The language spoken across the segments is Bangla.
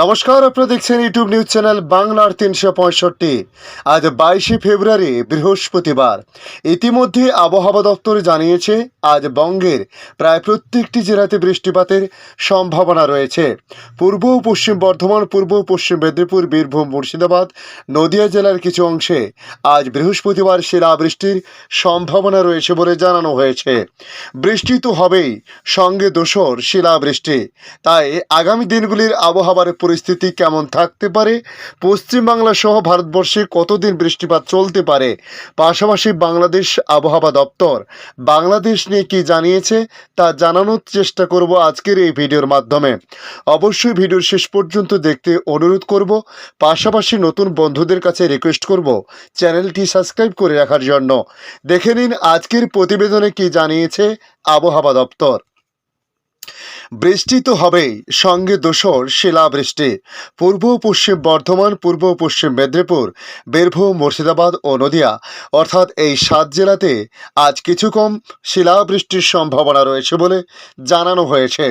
নমস্কার, আপনারা দেখছেন ইউটিউব নিউজ চ্যানেল বাংলার তিনশো পঁয়ষট্টি। আজ বাইশে ফেব্রুয়ারি, বৃহস্পতিবার। ইতিমধ্যে আবহাওয়া দপ্তর জানিয়েছে, আজ বঙ্গের প্রায় প্রত্যেকটি জেলাতে বৃষ্টিপাতের সম্ভাবনা রয়েছে। পূর্ব ও পশ্চিম বর্ধমান, পূর্ব পশ্চিম মেদিনীপুর, বীরভূম, মুর্শিদাবাদ, নদিয়া জেলার কিছু অংশে আজ বৃহস্পতিবার শিলাবৃষ্টির সম্ভাবনা রয়েছে বলে জানানো হয়েছে। বৃষ্টি তো হবেই, সঙ্গে দোসর শিলাবৃষ্টি তাই আগামী দিনগুলির আবহাওয়ার পরিস্থিতি কেমন থাকতে পারে? পশ্চিমবাংলা সহ ভারতবর্ষে কতদিন বৃষ্টিপাত চলতে পারে? পাশাপাশি বাংলাদেশ আবহাওয়া দপ্তর বাংলাদেশ নিয়ে কি জানিয়েছে তা জানানোর চেষ্টা করব আজকের এই ভিডিওর মাধ্যমে। অবশ্যই ভিডিওর শেষ পর্যন্ত দেখতে অনুরোধ করব। পাশাপাশি নতুন বন্ধুদের কাছে রিকোয়েস্ট করব চ্যানেলটি সাবস্ক্রাইব করে রাখার জন্য। দেখে নিন আজকের প্রতিবেদনে কি জানিয়েছে আবহাওয়া দপ্তর। বৃষ্টি তো হবেই, সঙ্গে দোসর শিলাবৃষ্টি। পূর্ব পশ্চিম বর্ধমান, পূর্ব পশ্চিম মেদিনীপুর, বীরভূম, মুর্শিদাবাদ ও নদিয়া। অর্থাৎ এই সাত জেলাতে আজ কিছু কম শিলাবৃষ্টির সম্ভাবনা রয়েছে বলে জানানো হয়েছে।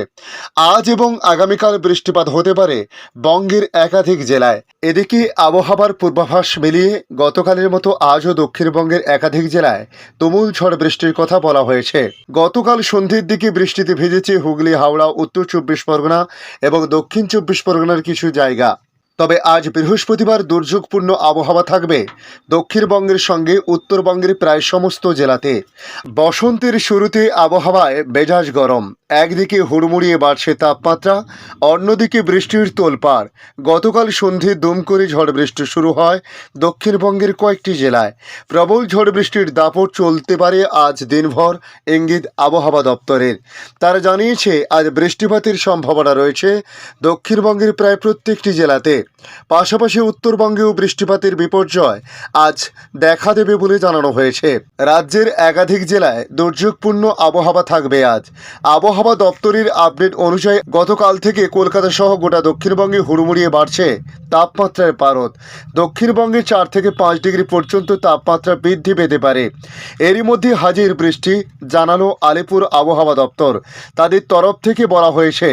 আজ এবং আগামীকাল বৃষ্টিপাত হতে পারে বঙ্গের একাধিক জেলায়। এদিকে আবহাওয়ার পূর্বাভাস মিলিয়ে গতকালের মতো আজও দক্ষিণবঙ্গের একাধিক জেলায় তুমুল ঝড় বৃষ্টির কথা বলা হয়েছে। গতকাল সন্ধ্যের দিকে বৃষ্টিতে ভিজেছে হুগলি হাওড়া উত্তর চব্বিশ পরগনা এবং দক্ষিণ চব্বিশ পরগনার কিছু জায়গা। তবে আজ বৃহস্পতিবার দুর্যোগপূর্ণ আবহাওয়া থাকবে। দক্ষিণবঙ্গের সঙ্গে উত্তরবঙ্গের প্রায় সমস্ত জেলাতে। বসন্তের শুরুতে আবহাওয়ায় বেজাজ গরম। একদিকে হুড়মুড়িয়ে বাড়ছে তাপমাত্রা, অন্যদিকে বৃষ্টির তোলপাড়। গতকাল সন্ধে দুম করে ঝড় বৃষ্টি শুরু হয় দক্ষিণবঙ্গের কয়েকটি জেলায়। প্রবল ঝড় বৃষ্টির দাপট চলতে পারে আজ দিনভর, ইঙ্গিত আবহাওয়া দপ্তরের। তারা জানিয়েছে, আজ বৃষ্টিপাতের সম্ভাবনা রয়েছে। দক্ষিণবঙ্গের প্রায় প্রত্যেকটি জেলাতে পাশাপাশি উত্তরবঙ্গেও বৃষ্টিপাতের বিপর্যয় আজ দেখা দেবে বলে জানানো হয়েছে। রাজ্যের একাধিক জেলায় দুর্যোগপূর্ণ আবহাওয়া থাকবে আজ। আবহাওয়া দপ্তরের আপডেট অনুযায়ী গতকাল থেকে কলকাতা সহ গোটা দক্ষিণবঙ্গে হুড়মুড়িয়ে বাড়ছে তাপমাত্রার পারদ। দক্ষিণবঙ্গে চার থেকে পাঁচ ডিগ্রি পর্যন্ত তাপমাত্রা বৃদ্ধি পেতে পারে। এরই মধ্যে হাজির বৃষ্টি, জানালো আলিপুর আবহাওয়া দপ্তর। তাদের তরফ থেকে বলা হয়েছে,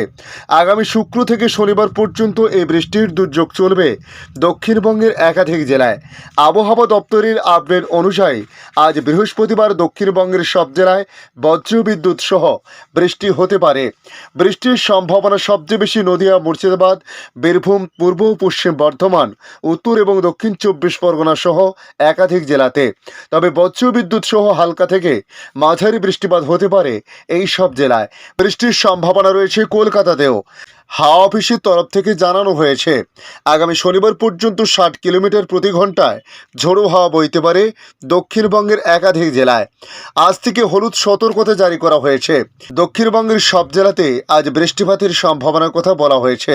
আগামী শুক্র থেকে শনিবার পর্যন্ত এই বৃষ্টির দুর্যোগ চলবে দক্ষিণবঙ্গের একাধিক জেলায়। আবহাওয়া দপ্তরের আপডেট অনুযায়ী আজ বৃহস্পতিবার দক্ষিণবঙ্গের সব জেলায় বজ্রবিদ্যুৎ সহ বৃষ্টি হতে পারে। বৃষ্টির সম্ভাবনা সবচেয়ে বেশি নদিয়া, মুর্শিদাবাদ, বীরভূম, পূর্ব পশ্চিম বর্ধমান, উত্তর এবং দক্ষিণ চব্বিশ পরগনা সহ একাধিক জেলাতে। তবে বজ্রবিদ্যুৎ সহ হালকা থেকে মাঝারি বৃষ্টিপাত হতে পারে এই সব জেলায়। বৃষ্টির সম্ভাবনা রয়েছে কলকাতাতেও। হাওয়া অফিসের তরফ থেকে জানানো হয়েছে, আগামী শনিবার পর্যন্ত ষাট কিলোমিটার প্রতি ঘন্টায় ঝোড়ো হাওয়া বইতে পারে দক্ষিণবঙ্গের একাধিক জেলায়। আজ থেকে হলুদ সতর্কতা জারি করা হয়েছে। দক্ষিণবঙ্গের সব জেলাতে আজ বৃষ্টিপাতের সম্ভাবনার কথা বলা হয়েছে।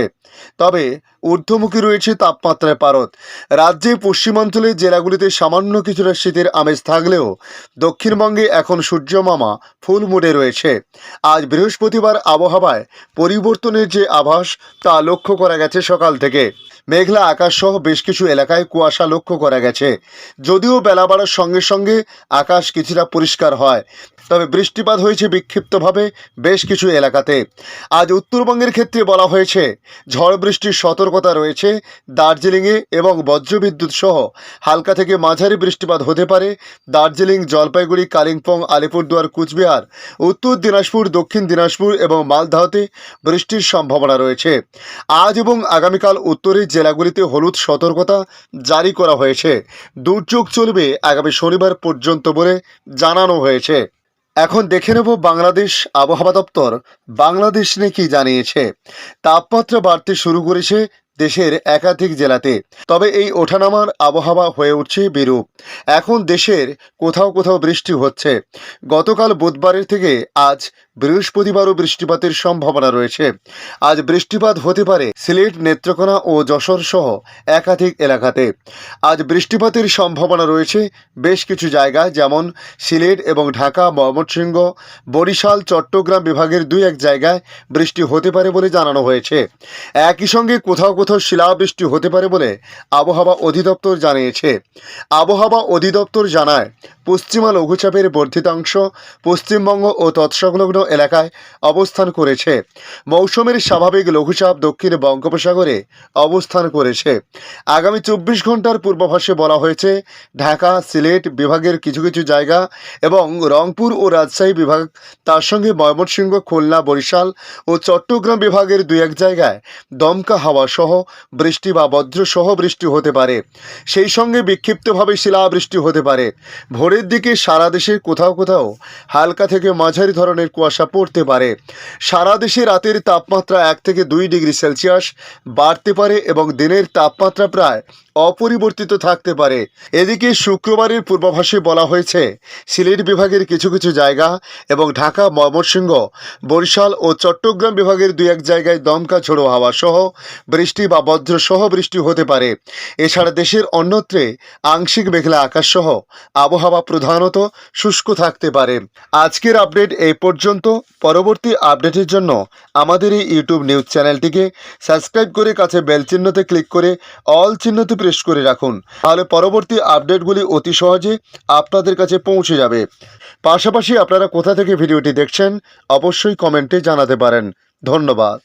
তবে ঊর্ধ্বমুখী রয়েছে তাপমাত্রায় পারদ। রাজ্যে পশ্চিমাঞ্চলের জেলাগুলিতে সামান্য কিছুটা শীতের আমেজ থাকলেও দক্ষিণবঙ্গে এখন সূর্যমামা ফুল মুডে রয়েছে। আজ বৃহস্পতিবার আবহাওয়ায় পরিবর্তনের যে আভাস তা লক্ষ্য করা গেছে সকাল থেকে। মেঘলা আকাশ সহ বেশ কিছু এলাকায় কুয়াশা লক্ষ্য করা গেছে। যদিও বেলা বাড়ার সঙ্গে সঙ্গে আকাশ কিছুটা পরিষ্কার হয়, তবে বৃষ্টিপাত হয়েছে বিক্ষিপ্তভাবে বেশ কিছু এলাকাতে। আজ উত্তরবঙ্গের ক্ষেত্রে বলা হয়েছে, ঝড় বৃষ্টির সতর্কতা রয়েছে দার্জিলিংয়ে এবং বজ্রবিদ্যুৎ সহ হালকা থেকে মাঝারি বৃষ্টিপাত হতে পারে দার্জিলিং, জলপাইগুড়ি, কালিম্পং, আলিপুরদুয়ার, কুচবিহার, উত্তর দিনাজপুর, দক্ষিণ দিনাজপুর এবং মালদাহতে বৃষ্টির সম্ভাবনা রয়েছে। আজ এবং আগামীকাল উত্তরের জেলাগুলিতে হলুদ সতর্কতা জারি করা হয়েছে। দুর্যোগ চলবে আগামী শনিবার পর্যন্ত বলে জানানো হয়েছে। এখন দেখে নেব বাংলাদেশ আবহাওয়া দপ্তর। বাংলাদেশ নিয়ে কি জানিয়েছে? তাপমাত্রা বাড়তে শুরু করেছে দেশের একাধিক জেলাতে। তবে এই ওঠানামার আবহাওয়া হয়ে উঠছে বিরূপ। এখন দেশের কোথাও কোথাও বৃষ্টি হচ্ছে। গতকাল বুধবারের থেকে আজ বৃহস্পতিবারও বৃষ্টিপাতের সম্ভাবনা রয়েছে। আজ বৃষ্টিপাত হতে পারে সিলেট, নেত্রকোনা ও যশোর সহ একাধিক এলাকাতে। আজ বৃষ্টিপাতের সম্ভাবনা রয়েছে বেশ কিছু জায়গায়, যেমন সিলেট এবং ঢাকা, ময়মনসিংহ, বরিশাল, চট্টগ্রাম বিভাগের দুই এক জায়গায় বৃষ্টি হতে পারে বলে জানানো হয়েছে। একই সঙ্গে কোথাও কোথাও শিলাবৃষ্টি হতে পারে বলে আবহাওয়া অধিদপ্তর জানিয়েছে। আবহাওয়া অধিদপ্তর জানায়, পশ্চিমা লঘুচাপের বর্ধিতাংশ পশ্চিমবঙ্গ ও তৎসংলগ্ন এলাকায় অবস্থান করেছে। মৌসুমের স্বাভাবিক লঘুচাপ দক্ষিণ বঙ্গোপসাগরে অবস্থান করেছে। আগামী চব্বিশ ঘণ্টার পূর্বাভাসে বলা হয়েছে, ঢাকা, সিলেট বিভাগের কিছু কিছু জায়গা এবং রংপুর ও রাজশাহী বিভাগ, তার সঙ্গে ময়মনসিংহ, খুলনা, বরিশাল ও চট্টগ্রাম বিভাগের দুই এক জায়গায় দমকা হাওয়া সহ বৃষ্টি বা বজ্র সহ বৃষ্টি হতে পারে। সেই সঙ্গে বিক্ষিপ্তভাবে শিলাবৃষ্টি হতে পারে। ভোরের দিকে সারা দেশে কোথাও কোথাও হালকা থেকে মাঝারি ধরনের কুয়াশা পড়তে পারে। সারা দেশে রাতের তাপমাত্রা এক থেকে দুই ডিগ্রি সেলসিয়াস বাড়তে পারে এবং দিনের তাপমাত্রা প্রায় অপরিবর্তিত থাকতে পারে। এদিকে শুক্রবারের পূর্বাভাসে বলা হয়েছে, সিলেট বিভাগের কিছু কিছু জায়গা এবং ঢাকা, ময়মনসিংহ, বরিশাল ও চট্টগ্রাম বিভাগের দুই এক জায়গায় দমকা ঝোড়ো হাওয়া সহ বৃষ্টি বা বজ্র সহ বৃষ্টি হতে পারে। এছাড়া দেশের অন্যত্রে আংশিক মেঘলা আকাশ সহ আবহাওয়া প্রধানত শুষ্ক থাকতে পারে। আজকের আপডেট এই পর্যন্ত। পরবর্তী আপডেটের জন্য আমাদের এই ইউটিউব নিউজ চ্যানেলটিকে সাবস্ক্রাইব করে কাছে বেল চিহ্নতে ক্লিক করে অল চিহ্নতে প্রেস করে রাখুন। তাহলে পরবর্তী আপডেটগুলি অতি সহজে আপনাদের কাছে পৌঁছে যাবে। পাশাপাশি আপনারা কোথা থেকে ভিডিওটি দেখছেন অবশ্যই কমেন্টে জানাতে পারেন। ধন্যবাদ।